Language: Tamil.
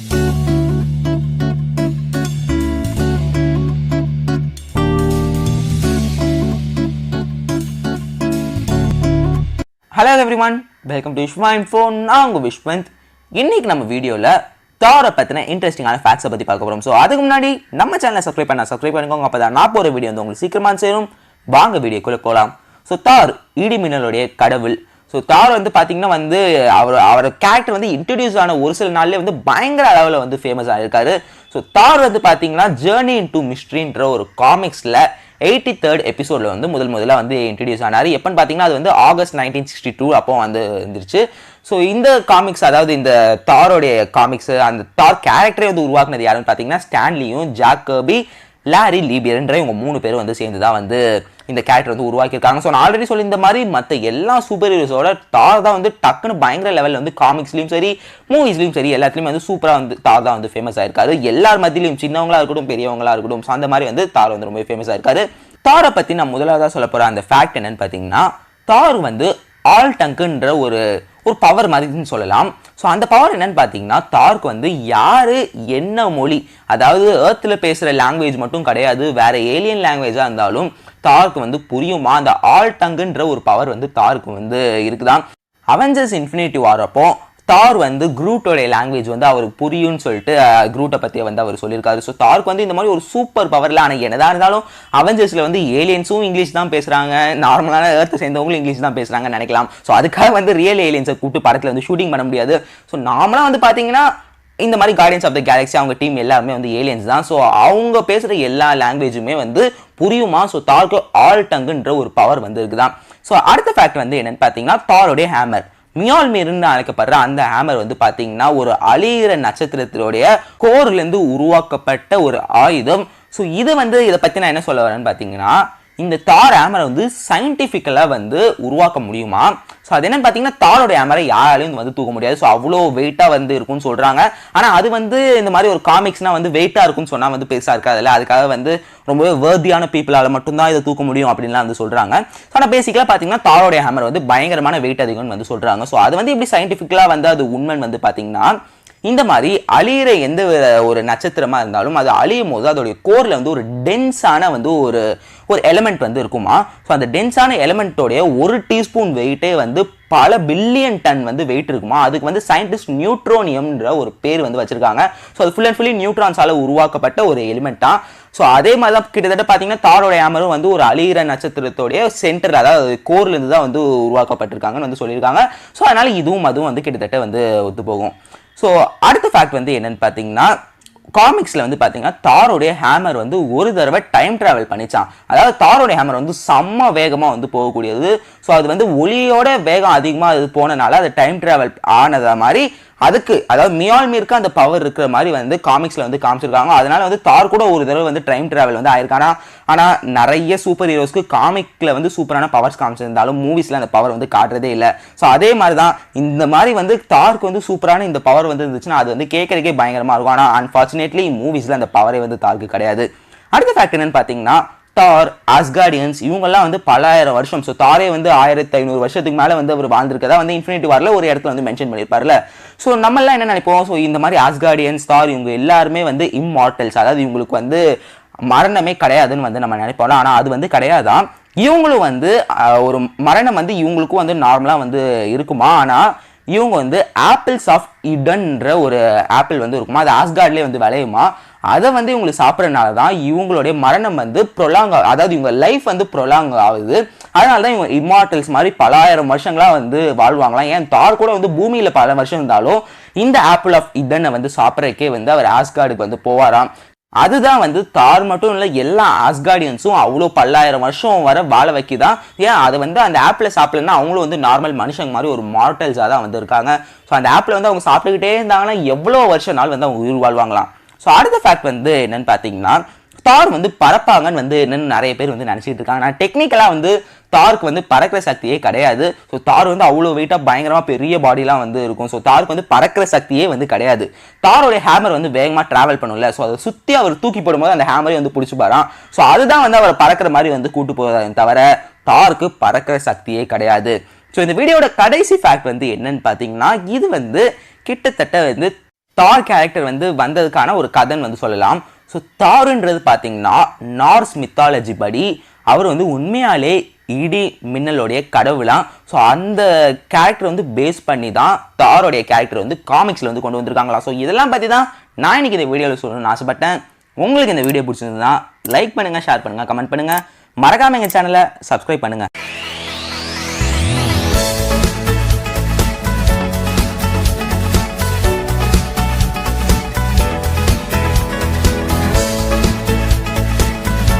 Hello everyone welcome to Vishwa phone நான் உங்கள் விஷ்வந்த் இன்னைக்கு நம்ம வீடியோவில் தாரை பற்றின இன்ட்ரெஸ்டிங்கான ஃபேக்ட்ஸை பற்றி பார்க்க போகிறோம் ஸோ அதுக்கு முன்னாடி நம்ம சேனலை சப்ஸ்கிரைப் பண்ண சப்ஸ்கிரைப் பண்ணிக்கோங்க. அப்போ தான் நான் போகிற வீடியோ வந்து உங்களுக்கு சீக்கிரமாக சேரும். வாங்க வீடியோக்குள்ளே போகலாம் ஸோ தார் இடி மின்னலுடைய கடவுள் ஸோ தார் வந்து பார்த்தீங்கன்னா வந்து அவர் அவர் கேரக்டர் வந்து இன்ட்ரடியூஸ் ஆன ஒரு சில நாள்லேயே வந்து பயங்கர அளவில் வந்து ஃபேமஸ் ஆகிருக்காரு ஸோ தார் வந்து பார்த்தீங்கன்னா ஜேர்னி இன் டு மிஸ்ட்ரின்ற ஒரு காமிக்ஸில் எயிட்டி தேர்ட் எபிசோடில் வந்து முதல் முதலாக வந்து இன்ட்ரடியூஸ் ஆனார். எப்போன்னு பார்த்தீங்கன்னா அது வந்து ஆகஸ்ட் நைன்டீன் சிக்ஸ்டி டூ அப்போ வந்து இருந்துருச்சு. ஸோ இந்த காமிக்ஸ் அதாவது இந்த தாரோடைய காமிக்ஸ் அந்த தார் கேரக்டரே வந்து உருவாக்குனது யாருன்னு பார்த்தீங்கன்னா ஸ்டான்லியும் ஜாக் லாரி லாரி லீபியர்ன்ற இவங்க மூணு பேரும் வந்து சேர்ந்து தான் வந்து இந்த கேரக்டர் வந்து உருவாக்கியிருக்காங்க. ஸோ நான் ஆல்ரெடி சொல்லி இந்த மாதிரி மற்ற எல்லா சூப்பர் ஹீரோஸோட தார் தான் வந்து டக்குன்னு பயங்கர லெவலில் வந்து காமிக்ஸ்லையும் சரி மூவிஸ்லையும் சரி எல்லாத்துலேயும் வந்து சூப்பராக வந்து தார் தான் வந்து ஃபேமஸ் ஆயிருக்காரு. எல்லார் மத்தியிலையும் சின்னவங்களாக இருக்கட்டும் பெரியவங்களாக இருக்கட்டும் ஸோ அந்த மாதிரி வந்து தார் வந்து ரொம்ப ஃபேமஸ் ஆயிருக்காரு. தாரை பற்றி நான் முதலாவதாக சொல்ல போகிற அந்த ஃபேக்ட் என்னன்னு பார்த்தீங்கன்னா தார் வந்து ஆல் டங்குன்ற ஒரு ஒரு பவர் மாதிரின்னு சொல்லலாம். ஸோ அந்த பவர் என்னன்னு பார்த்தீங்கன்னா தார்க்கு வந்து யார் என்ன மொழி அதாவது ஏர்த்தில் பேசுகிற லாங்குவேஜ் மட்டும் கிடையாது வேறு ஏலியன் லாங்குவேஜாக இருந்தாலும் தார்க்கு வந்து புரியுமா? அந்த ஆல் டங்குன்ற ஒரு பவர் வந்து தார்க்கு வந்து இருக்குதான். அவெஞ்சர்ஸ் இன்ஃபினிட்டி வாரப்போ தார் வந்து குரூட்டோடைய லாங்குவேஜ் வந்து அவருக்கு புரியும்னு சொல்லிட்டு குரூட்டை பற்றி வந்து அவர் சொல்லியிருக்காரு. ஸோ தார்க்கு வந்து இந்த மாதிரி ஒரு சூப்பர் பவரில் ஆனால் என்னதான் இருந்தாலும் அவெஞ்சர்ஸில் வந்து ஏலியன்ஸும் இங்கிலீஷ் தான் பேசுகிறாங்க நார்மலான ஏர்த்து சேர்ந்தவங்களும் இங்கிலீஷ் தான் பேசுகிறாங்கன்னு நினைக்கலாம். ஸோ அதுக்காக வந்து ரியல் ஏலியன்ஸை கூப்பிட்டு படத்தில் வந்து ஷூட்டிங் பண்ண முடியாது. ஸோ நாமளாக வந்து பார்த்தீங்கன்னா இந்த மாதிரி கார்டியன்ஸ் ஆஃப் த கேலக்ஸி அவங்க டீம் எல்லாருமே வந்து ஏலியன்ஸ் தான். ஸோ அவங்க பேசுகிற எல்லா லாங்குவேஜுமே வந்து புரியுமா? ஸோ தார்க்கு ஆல் டங்குன்ற ஒரு பவர் வந்து இருக்குதான் ஸோ அடுத்த ஃபேக்ட் வந்து என்னென்னு பார்த்தீங்கன்னா தாரோடைய ஹேமர் மியால்மீர்னு அழைக்கப்படுற அந்த ஹேமர் வந்து பார்த்தீங்கன்னா ஒரு அழியிற நட்சத்திரத்தினுடைய கோர்லேருந்து உருவாக்கப்பட்ட ஒரு ஆயுதம். ஸோ இது வந்து இதை பற்றி நான் என்ன சொல்ல வரேன்னு பார்த்தீங்கன்னா இந்த தார் ஆமரை வந்து சயின்டிஃபிக்கலாக வந்து உருவாக்க முடியுமா? ஸோ அது என்னன்னு பார்த்தீங்கன்னா தாரோட ஆமரை யாராலையும் வந்து தூக்க முடியாது. ஸோ அவ்வளோ வெயிட்டாக வந்து இருக்கும்னு சொல்கிறாங்க ஆனால் அது வந்து இந்த மாதிரி ஒரு காமிக்ஸ்னால் வந்து வெயிட்டாக இருக்கும்னு சொன்னால் வந்து பெருசாக இருக்காதுல்ல. அதுக்காக வந்து ரொம்பவே வேர்தியான பீப்புளால் மட்டும்தான் இதை தூக்க முடியும் அப்படின்லாம் வந்து சொல்கிறாங்க ஆனால் பேசிக்கலாக பார்த்தீங்கன்னா தாரோடைய ஹேமர் வந்து பயங்கரமான வெயிட் அதிகம்னு வந்து சொல்கிறாங்க ஸோ அது வந்து இப்படி சயின்டிஃபிக்கலாக வந்து அது உண்மைன்னு வந்து பார்த்தீங்கன்னா இந்த மாதிரி அழியிற எந்த ஒரு நட்சத்திரமா இருந்தாலும் அது அழியும் போது அதோடைய கோரில் வந்து ஒரு டென்ஸான வந்து ஒரு ஒரு எலமெண்ட் வந்து இருக்குமா? ஸோ அந்த டென்ஸான எலமெண்ட்டோடைய ஒரு டீஸ்பூன் வெயிட்டே வந்து பல பில்லியன் டன் வந்து வெயிட் இருக்குமா? அதுக்கு வந்து சயின்டிஸ்ட் நியூட்ரோனியம்ன்ற ஒரு பேர் வந்து வச்சிருக்காங்க. ஸோ அது ஃபுல் அண்ட் ஃபுல்லி நியூட்ரான்ஸால் உருவாக்கப்பட்ட ஒரு எலிமெண்ட் தான். ஸோ அதே மாதிரி தான் கிட்டத்தட்ட பார்த்தீங்கன்னா தாரோட அமரும் வந்து ஒரு அழியிற நட்சத்திரத்தோடைய சென்டர் அதாவது கோர்லேருந்து தான் வந்து உருவாக்கப்பட்டிருக்காங்கன்னு வந்து சொல்லியிருக்காங்க. ஸோ அதனால் இதுவும் அதுவும் வந்து கிட்டத்தட்ட வந்து ஒத்து போகும் ஸோ அடுத்த ஃபேக்ட் வந்து என்னன்னு பார்த்தீங்கன்னா காமிக்ஸில் வந்து பார்த்தீங்கன்னா தாரோடைய ஹேமர் வந்து ஒரு தடவை டைம் ட்ராவல் பண்ணிச்சான் அதாவது தாரோடைய ஹேமர் வந்து செம்ம வேகமாக வந்து போகக்கூடியது. ஸோ அது வந்து ஒளியோட வேகம் அதிகமாக அது போனனால அது டைம் ட்ராவல் ஆனதை மாதிரி அதுக்கு அதாவது மியால்மீருக்கு அந்த பவர் இருக்கிற மாதிரி வந்து காமிக்ஸில் வந்து காமிச்சிருக்காங்க. அதனால வந்து தார் கூட ஒரு தடவை வந்து டைம் ட்ராவல் வந்து ஆயிருக்கானா? ஆனால் நிறைய சூப்பர் ஹீரோஸ்க்கு காமிக்கில் வந்து சூப்பரான பவர்ஸ் காமிச்சிருந்தாலும் மூவிஸில் அந்த பவர் வந்து காட்டுறதே இல்லை. ஸோ அதே மாதிரி தான் இந்த மாதிரி வந்து தார்க்கு வந்து சூப்பரான இந்த பவர் வந்து இருந்துச்சுன்னா அது வந்து கேட்கறதுக்கே பயங்கரமாக இருக்கும். ஆனால் அன்ஃபார்ச்சுனேட்லி மூவிஸில் அந்த பவரே வந்து தார்க்கு கிடையாது. அடுத்த ஃபேக்ட் என்னன்னு பார்த்தீங்கன்னா தார் ஆஸ்கார்டியன்ஸ் இவங்கெல்லாம் வந்து பலாயிரம் வருஷம். ஸோ தாரே வந்து ஆயிரத்தி ஐநூறு வருஷத்துக்கு மேலே வந்து அவர் வாழ்ந்திருக்கதா வந்து இன்ஃபினிட்டி வாரில் ஒரு இடத்துல வந்து மென்ஷன் பண்ணியிருப்பார்ல. ஸோ நம்மளாம் என்ன நினைப்போம்? ஸோ இந்த மாதிரி ஆஸ்கார்டியன்ஸ் தார் இவங்க எல்லாருமே வந்து இம்மார்டல்ஸ் அதாவது இவங்களுக்கு வந்து மரணமே கிடையாதுன்னு வந்து நம்ம நினைப்போம் ஆனால் அது வந்து கிடையாதான். இவங்களும் வந்து ஒரு மரணம் வந்து இவங்களுக்கும் வந்து நார்மலாக வந்து இருக்குமா? ஆனால் இவங்க வந்து ஆப்பிள்ஸ் ஆஃப் இடன்ற ஒரு ஆப்பிள் வந்து இருக்குமா? அது ஆஸ்கார்ட்லேயே வந்து விளையுமா? அதை வந்து இவங்களுக்கு சாப்பிட்றதுனால தான் இவங்களுடைய மரணம் வந்து ப்ரொலாங் அதாவது இவங்க லைஃப் வந்து ப்ரொலாங் ஆகுது. அதனால தான் இவங்க இம்மார்டல்ஸ் மாதிரி பலாயிரம் வருஷங்களாக வந்து வாழ்வாங்களாம். ஏன்? தார் கூட வந்து பூமியில் பல வருஷம் இருந்தாலும் இந்த ஆப்பிள் ஆஃப் இதனை வந்து சாப்பிட்றக்கே வந்து அவர் ஆஸ்கார்டுக்கு வந்து போவாராம். அதுதான் வந்து தார் மட்டும் இல்லை எல்லா ஆஸ்கார்டியன்ஸும் அவ்வளோ பல்லாயிரம் வருஷம் வர வாழ வைக்கிதான். ஏன்? அது வந்து அந்த ஆப்பில் சாப்பிடலன்னா அவங்களும் வந்து நார்மல் மனுஷங்க மாதிரி ஒரு மார்டல்ஸாக தான் வந்து இருக்காங்க ஸோ அந்த ஆப்பில் வந்து அவங்க சாப்பிட்டுக்கிட்டே இருந்தாங்கன்னா எவ்வளோ வருஷ நாள் வந்து அவங்க உயிர் வாழ்வாங்களாம். ஸோ அடுத்த ஃபேக்ட் வந்து என்னன்னு பார்த்தீங்கன்னா தார் வந்து பறப்பாங்கன்னு வந்து என்னென்னு நிறைய பேர் வந்து நினச்சிட்டு இருக்காங்க. நான் டெக்னிக்கலாக வந்து தாருக்கு வந்து பறக்கிற சக்தியே கிடையாது. ஸோ தார் வந்து அவ்வளோ வெயிட்டாக பயங்கரமாக பெரிய பாடிலாம் வந்து இருக்கும். ஸோ தாருக்கு வந்து பறக்கிற சக்தியே வந்து கிடையாது. தாரோடைய ஹேமர் வந்து வேகமாக ட்ராவல் பண்ணும்ல. ஸோ அதை சுற்றி அவர் தூக்கி போடும்போது அந்த ஹேமரை வந்து பிடிச்சி பாரான் ஸோ அதுதான் வந்து அவரை பறக்கிற மாதிரி வந்து கூட்டு போவதை தவிர தாருக்கு பறக்கிற சக்தியே கிடையாது. ஸோ இந்த வீடியோட கடைசி ஃபேக்ட் வந்து என்னன்னு பார்த்தீங்கன்னா இது வந்து கிட்டத்தட்ட வந்து தார் கேரக்டர் வந்து வந்ததுக்கான ஒரு கதைன்னு வந்து சொல்லலாம். ஸோ தாருன்றது பார்த்தீங்கன்னா நார்ஸ் மித்தாலஜி படி அவர் வந்து உண்மையாலே இடி மின்னலுடைய கடவுளாம் ஸோ அந்த கேரக்டர் வந்து பேஸ் பண்ணி தான் தாரோடைய கேரக்டர் வந்து காமிக்ஸில் வந்து கொண்டு வந்திருக்காங்களா. ஸோ இதெல்லாம் பற்றி தான் நான் இன்னைக்கு இந்த வீடியோவில் சொல்லணும்னு ஆசைப்பட்டேன். உங்களுக்கு இந்த வீடியோ பிடிச்சிருந்ததுன்னா லைக் பண்ணுங்கள் ஷேர் பண்ணுங்கள் கமெண்ட் பண்ணுங்கள் மறக்காம எங்கள் சேனலை சப்ஸ்கிரைப் பண்ணுங்கள்